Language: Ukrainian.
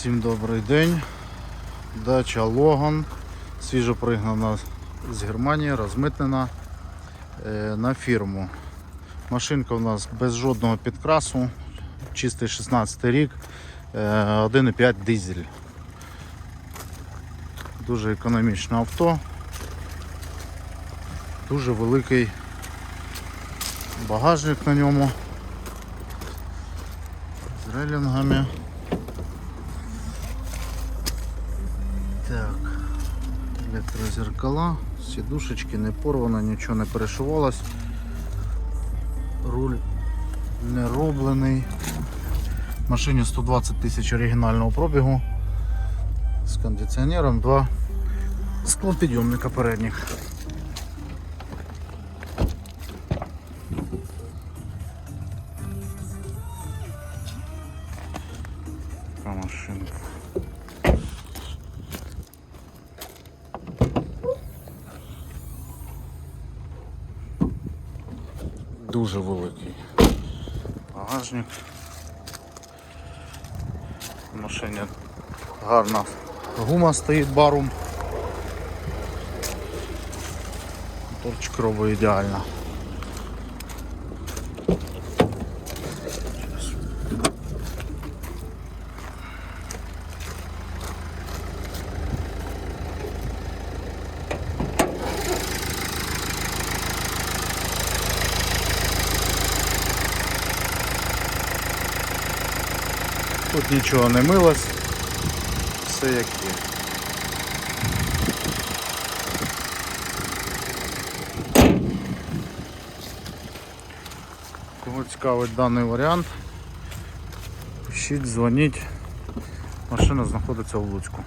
Всім добрий день. Дача Логан. Свіжо пригнана з Германії, розмитнена е, на фірму. Машинка у нас без жодного підкрасу, чистий 16 рік, е, 1,5 дизель. Дуже економічне авто. Дуже великий багажник на ньому. З релінгами. Так, електрозеркала, сідушечки не порвано, нічого не перешивалось. Руль не роблений. Машині 120 тисяч оригінального пробігу. З кондиціонером, два склопідйомника передніх. Машинка. Дуже великий багажник. В машині гарна гума стоїть барум. Моторчик робить ідеально. Тут нічого не милось, все як є. Кого цікавить даний варіант, пишіть, дзвоніть. Машина знаходиться в Луцьку.